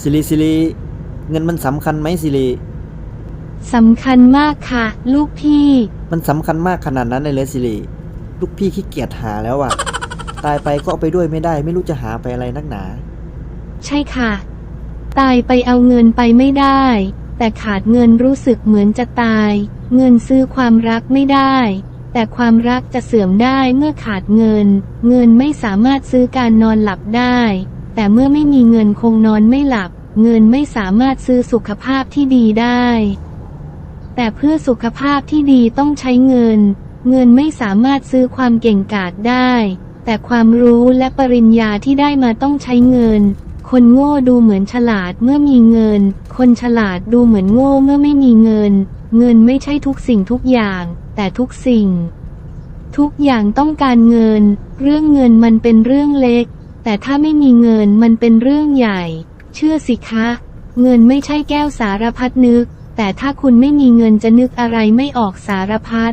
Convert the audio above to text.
สิริสิริเงินมันสำคัญไหมสิริสำคัญมากค่ะ ลูกพี่ มันสำคัญมากขนาดนั้นเลยเลยสิริลูกพี่ขี้เกียจหาแล้วอะตายไปก็เอาไปด้วยไม่ได้ ไม่รู้จะหาไปอะไรนักหนา ใช่ค่ะ ตายไปเอาเงินไปไม่ได้ แต่ขาดเงินรู้สึกเหมือนจะตาย เงินซื้อความรักไม่ได้ แต่ความรักจะเสื่อมได้เมื่อขาดเงิน เงินไม่สามารถซื้อการนอนหลับได้ แต่เมื่อไม่มีเงินคงนอนไม่หลับ เงินไม่สามารถซื้อสุขภาพที่ดีได้ แต่เพื่อสุขภาพที่ดีต้องใช้เงิน เงินไม่สามารถซื้อความเก่งกาจได้ แต่ความรู้และปริญญาที่ได้มาต้องใช้เงิน คนโง่ดูเหมือนฉลาดเมื่อมีเงิน คนฉลาดดูเหมือนโง่เมื่อไม่มีเงิน เงินไม่ใช่ทุกสิ่งทุกอย่าง แต่ทุกสิ่ง ทุกอย่างต้องการเงิน เรื่องเงินมันเป็นเรื่องเล็ก แต่ถ้าไม่มีเงินมันเป็นเรื่องใหญ่ เชื่อสิคะ เงินไม่ใช่แก้วสารพัดนึก แต่ถ้าคุณไม่มีเงินจะนึกอะไรไม่ออกสารพัด